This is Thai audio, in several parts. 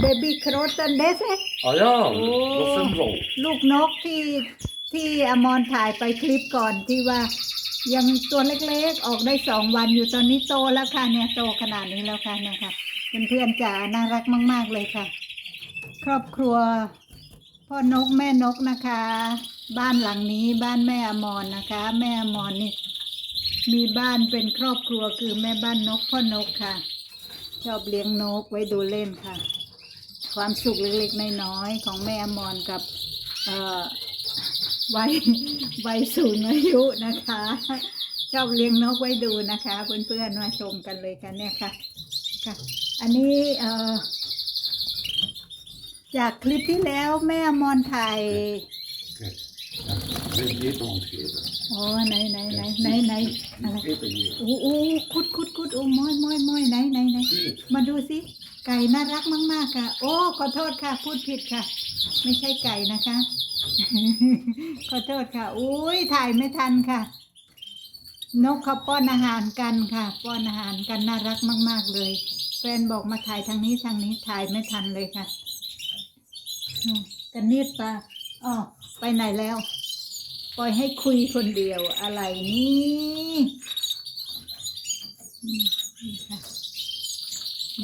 เบบี้โครตันเดส Ah ja, Åh. vad sen bra. ลูกนกที่ที่อมรถ่ายไปคลิปก่อนที่ว่า ยังตัวเล็กๆ ออกได้สองวันอยู่ตอนนี้โตแล้วค่ะเนี่ยโตขนาดนี้แล้วค่ะเนี่ยค่ะเพื่อนๆจ๋าน่ารักมาก ๆ เลยค่ะ ครอบครัว พ่อนกแม่นกนะคะ บ้านหลังนี้บ้านแม่อมรนะคะ แม่อมรนี่มีบ้านเป็นครอบครัวคือแม่บ้านนกพ่อนกค่ะ ชอบเลี้ยงนกไว้ดูเล่นค่ะ ความสุขเล็กๆน้อยๆของแม่อมรกับวัยวัยสูงอายุนะคะ ชอบเลี้ยงนกไว้ดูนะคะเพื่อนๆมาชมกันเลยกันเนี่ยค่ะค่ะ อันนี้จากคลิปที่แล้วแม่อมรถ่าย Kijk, ja, dit is niet omgeven. อ๋อไหนไหนไหนไหนไหนอะไร Dit is hier. โอ้โอ้คุดคุดคุดโอ้ม้อยม้อยม้อยไหนไหนไหน Dit. มาดูสิไก่น่ารักมาก ๆ ค่ะ โอ้ขอโทษค่ะ พูดผิดค่ะ ไม่ใช่ไก่นะคะ ขอโทษค่ะอุ้ยถ่ายไม่ทันค่ะ นกเขาป้อนอาหารกันค่ะ ป้อนอาหารกันน่ารักมาก ๆ เลย แฟนบอกมาถ่ายทางนี้ทางนี้ถ่ายไม่ทันเลยค่ะอืมกันนิดปะอ๋อไปไหนแล้ว ปล่อยให้คุยคนเดียวอะไรนี่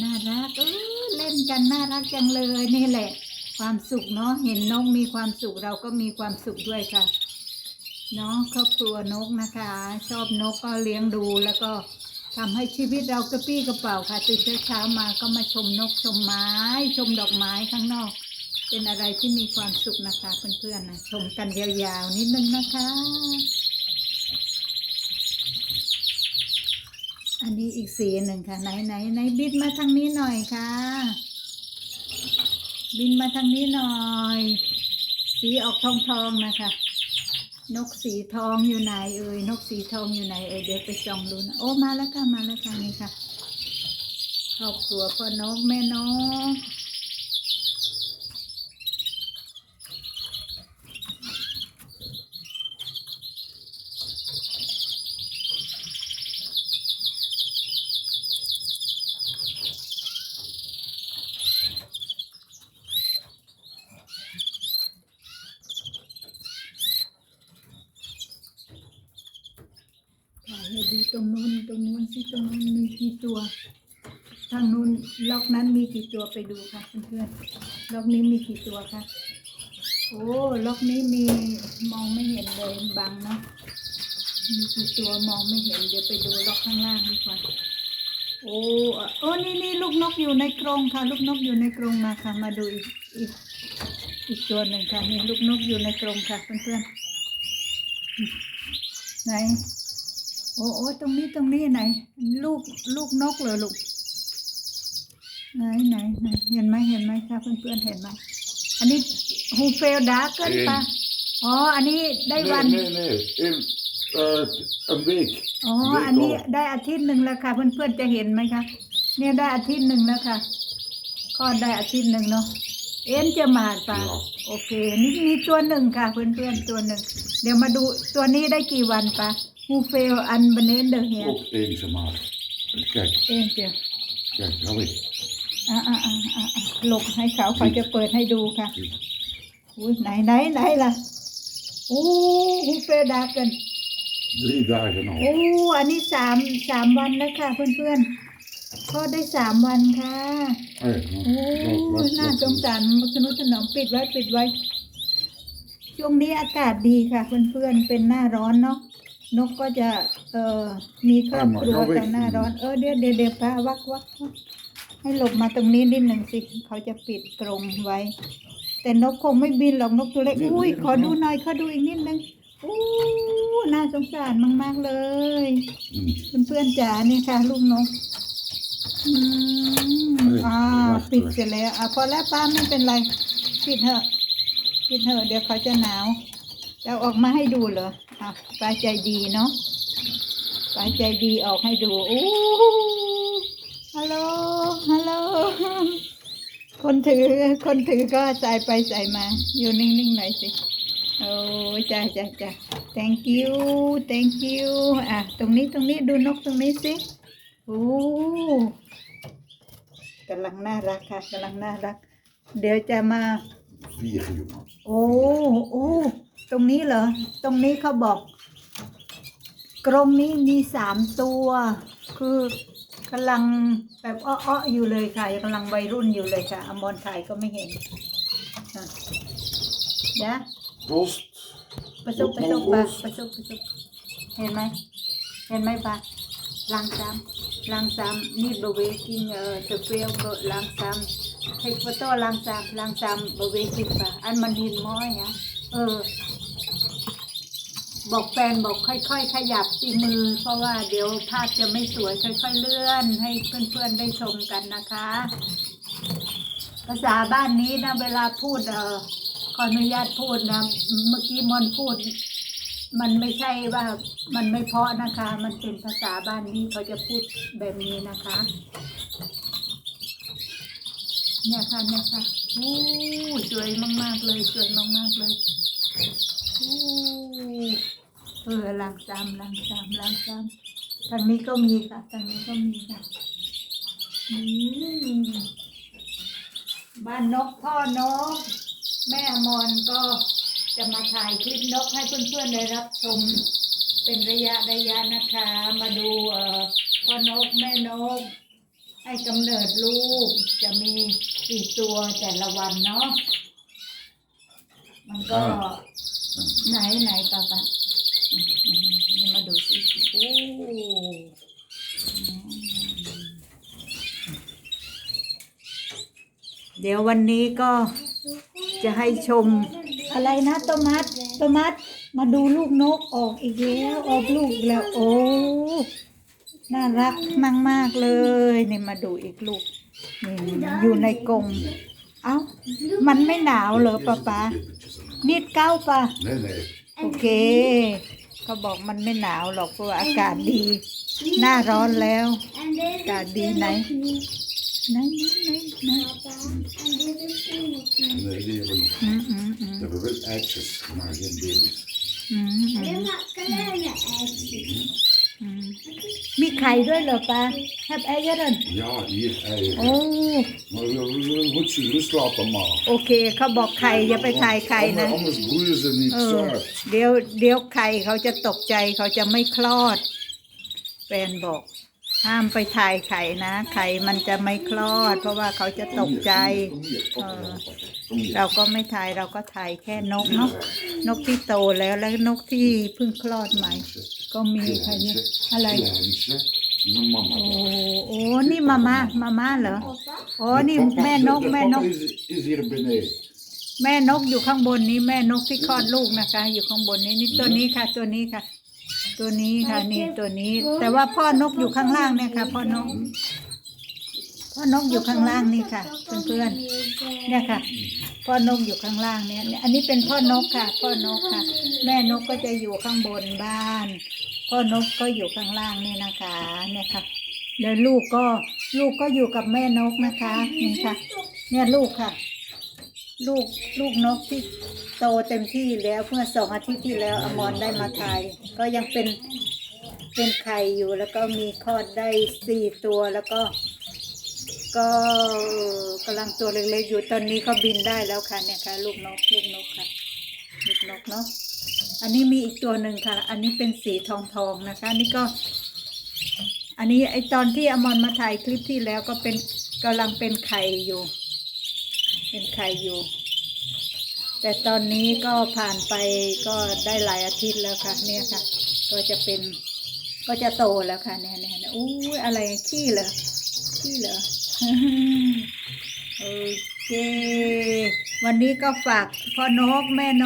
น่ารักเออเล่นกันน่ารักจังเลยนี่แหละ ความสุขเนาะเห็นนกมีความสุขเราก็มีความสุขด้วยค่ะเนาะครอบครัวนกนะคะ ชอบนกก็เลี้ยงดูแล้วก็ทำให้ชีวิตเรากระปี้กระเป๋าค่ะตื่นเช้ามาก็มาชมนกชมไม้ ชมดอกไม้ข้างนอก เป็นอะไรที่มีความสุขนะคะเพื่อนๆนะชมกันยาวๆนิดนึงนะคะ อันนี้อีกสีหนึ่งค่ะไหนไหนไหนบินมาทางนี้หน่อยค่ะ บินมาทางนี้หน่อย สีออกทองทองนะคะ นกสีทองอยู่ไหนเอ่ยนกสีทองอยู่ไหนเอ่ยเดี๋ยวไปส่องดูนะโอ้มาแล้วค่ะมาแล้วค่ะนี่ค่ะครอบครัวพ่อนกแม่นก ถ่ายให้ดูตรงนู้นตรงนู้นสิ ตรงนู้นมีกี่ตัวทางนู้นล็อกนั้นมีกี่ตัวไปดูค่ะเพื่อนๆล็อกนี้มีกี่ตัวคะโอ้ล็อกนี้มีมองไม่เห็นเลยบังเนาะมีกี่ตัวมองไม่เห็นเดี๋ยวไปดูล็อกข้างล่างดีกว่าโอ้โอ้นี่นี่ลูกนกอยู่ในกรงค่ะ ลูกนกอยู่ในกรงมาค่ะ มาดูอีกอีกอีกตัวหนึ่งค่ะนี่ลูกนกอยู่ในกรงค่ะเพื่อนๆไหน โอ้โอ้ตรงนี้ตรงนี้ไหน ลูกลูกนกเหรอลูกไหนไหนไหนเห็นไหมเห็นไหมคะเพื่อนๆเห็นไหมอันนี้ฮูเฟลดาเกินปะอ๋อ อันนี้ได้วัน Nee, nee, nee. In, eh, een week. อ๋อ Een week อันนี้ al. ได้อาทิตย์หนึ่งแล้วค่ะ เพื่อนๆจะเห็นไหมคะ เนี่ยได้อาทิตย์หนึ่งแล้วค่ะคลอดได้อาทิตย์หนึ่งเนาะ เอ็นจะมาดปะ Ja. โอเค นี่มีตัวหนึ่งค่ะ เพื่อนๆตัวหนึ่ง เดี๋ยวมาดูตัวนี้ได้กี่วันปะ ฮูเฟลอันบันเนนเดอร์เฮีย Ook deze maat. Kijk, เอ็นเดียว kijk, hou ik. อ่าอ่าอ่าอ่าหลบให้เขาเขาจะเปิดให้ดูค่ะ อุ้ยไหนไหนไหนล่ะโอ้ฮูเฟลดาเกิน Drie dagen al. โอ้อันนี้สามสามวันแล้วค่ะเพื่อนๆก็ได้สามวันค่ะ Hey, โอ้ wat, wat, น่า wat, สงสารมนุษย์ถนอมปิดไว้ปิดไว้ ช่วงนี้อากาศดีค่ะเพื่อนๆ เป็นหน้าร้อนเนาะ นกก็จะเอ่อมีครอบครัวแต่หน้าร้อนเออเดี๋ยวเดี๋ยวเดี๋ยวพาวักวักวักให้หลบมาตรงนี้นิดหนึ่งสิเขาจะปิดกรงไว้ แต่นกคงไม่บินหรอกนกตัวเล็กอุ้ยขอดูหน่อยขอดูอีกนิดนึงอู้น่าสงสารมาก ๆ เลย Mm. เพื่อนๆจ๋านี่ค่ะ ลูกนกอืมเอ้ยอ่ารักปิดเลยเสร็จแล้วอะพอแล้วป้าไม่เป็นไร ปิดเถอะปิดเถอะเดี๋ยวเขาจะหนาวจะเอาออกมาให้ดูเหรอ อะป้าใจดีเนาะป้าใจดีออกให้ดูอู้ฮัลโหลฮัลโหลคนถือคนถือก็ใส่ไปใส่มา อยู่นิ่งๆหน่อยสิโอ้จ้าจ้าจ้า thank you thank you อะ ตรงนี้ตรงนี้ดูนกตรงนี้สิโอ้กำลังน่ารักค่ะกำลังน่ารัก เดี๋ยวจะมา Vier jongen. โอ้โอ้ ตรงนี้เหรอ ตรงนี้เขาบอก กรงนี้มีสามตัว คือกำลังแบบอ้อๆอยู่เลยค่ะกำลังวัยรุ่นอยู่เลยค่ะอมรถ่ายก็ไม่เห็นอะเดี๋ยว Post. ประสบประสบปะประสบประสบเห็นไหมเห็นไหมปะ langzaam langzaam niet beweging uh, te veel be- langzaam take photo langzaam langzaam beweging ปะอันมันดินม้อยฮะเออ บอกแฟนบอกค่อย ๆ ขยับสีมือ เพราะว่าเดี๋ยวภาพจะไม่สวยค่อย ๆ เลื่อน ให้เพื่อนๆได้ชมกันนะคะ ภาษาบ้านนี้นะเวลาพูดเออขออนุญาตพูดนะเมื่อกี้มอนพูด มันไม่ใช่ว่ามันไม่เพาะนะคะ มันเป็นภาษาบ้านนี้เขาจะพูดแบบนี้นะคะ เนี่ยค่ะเนี่ยค่ะโอ้สวยมากๆเลยสวยมากๆเลยโอ้ เออล้างจามล้างจามล้างจามทางนี้ก็มีค่ะทางนี้ก็มีค่ะอืมบ้านนกพ่อนก แม่อมรก็จะมาถ่ายคลิปนกให้เพื่อนๆได้รับชม เป็นระยะระยะนะคะ มาดูเอ่อพ่อนกแม่นก ให้กำเนิดลูก จะมีกี่ตัวแต่ละวันเนาะมันก็อ่าไหนไหนปะปะนี่มาดูสิ โอ้เดี๋ยววันนี้ก็จะให้ชมอะไรนะโตมัสโตมัสมาดูลูกนกออกอีกแล้วออกลูกแล้ว โอ้น่ารักมากมากเลยนี่มาดูอีกลูกนี่อยู่ในกรงเอ้ามันไม่หนาวเหรอป๊าป๊านิดเก้าป่ะโอเค เขาบอกมันไม่หนาวหรอกเพราะว่าอากาศดี หน้าร้อนแล้ว En deze Ja, is die er nee. nog niet, ไหน ไหนไหนไหน papa. En deze is er nog niet. Nee, die hebben nog. อืมอืมอืม Ze hebben wel eitjes, maar geen baby's. อืมอืม Alleen maar kleine eitjes. อืมมีไข่ด้วยเหรอปะแฮปไอเยอร์ Ja, hier eieren. โอ้ Maar we, we, we moeten ze gerust laten maken. โอเคเขาบอกไข่อย่าไปถ่ายไข่นะ Anders, anders broeien ze niet เออ uit. เดี๋ยวเดี๋ยวไข่เขาจะตกใจเขาจะไม่คลอดแฟนบอก ห้ามไปถ่ายไข่นะ ไข่มันจะไม่คลอด เพราะว่าเขาจะตกใจ Kom hier, kom hier, kom hier. Kom hier. เราก็ไม่ถ่ายเราก็ถ่ายแค่นกเนาะนกที่โตแล้วและนกที่เพิ่งคลอดใหม่ ก็มีใครเนี่ยอะไร Kleintje. Een mama. โอ้โอ้นี่มาม่ามาม่าเหรอ Papa, โอ้นี่ Papa- แม่นก de แม่น papa ก is, is hier beneden. แม่นกอยู่ข้างบนนี้แม่นกที่คลอดลูกนะคะ อยู่ข้างบนนี้นี่ตัวนี้ค่ะ ตัวนี้ค่ะ ตัวนี้ค่ะนี่ตัวนี้ แต่ว่าพ่อนกอยู่ข้างล่างเนี่ยค่ะ พ่อนก พ่อนกอยู่ข้างล่างนี่ค่ะ เพื่อนๆเนี่ยค่ะ พ่อนกอยู่ข้างล่างเนี่ย อันนี้เป็นพ่อนกค่ะ พ่อนกค่ะ แม่นกก็จะอยู่ข้างบนบ้าน พ่อนกก็อยู่ข้างล่างนี่นะคะ เนี่ยค่ะแล้วลูกก็ลูกก็อยู่กับแม่นกนะคะนี่ค่ะ เนี่ยลูกค่ะ ลูกลูกนกที่โตเต็มที่แล้วเมื่อสองอาทิตย์ที่แล้วอมรได้มาถ่าย ก็ยังเป็นเป็นไข่อยู่แล้วก็มีคลอดได้สี่ตัวแล้วก็ ก็กำลังตัวเล็กๆอยู่ตอนนี้ก็บินได้แล้วค่ะเนี่ยค่ะ ลูกนกลูกนกค่ะลูกนกเนาะอันนี้มีอีกตัวหนึ่งค่ะ อันนี้เป็นสีทองทองนะคะนี่ก็ อันนี้ไอตอนที่อมรมาถ่ายคลิปที่แล้วก็เป็นกำลังเป็นไข่อยู่ เป็นไข่อยู่ แต่ตอนนี้ก็ผ่านไปก็ได้หลายอาทิตย์แล้วค่ะ เนี่ยค่ะ ก็จะเป็นก็จะโตแล้วค่ะเนี่ยเนี่ยอู้ยอะไรขี้เหรอขี้เหรอ โอเค วันนี้ก็ฝากพ่อนกแม่น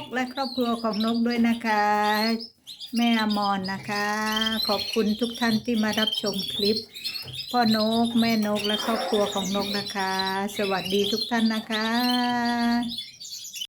ก และครอบครัวของนกด้วยนะคะ แม่อมรนะคะ ขอบคุณทุกท่านที่มารับชมคลิป พ่อนกแม่นกและครอบครัวของนกนะคะ สวัสดีทุกท่านนะคะ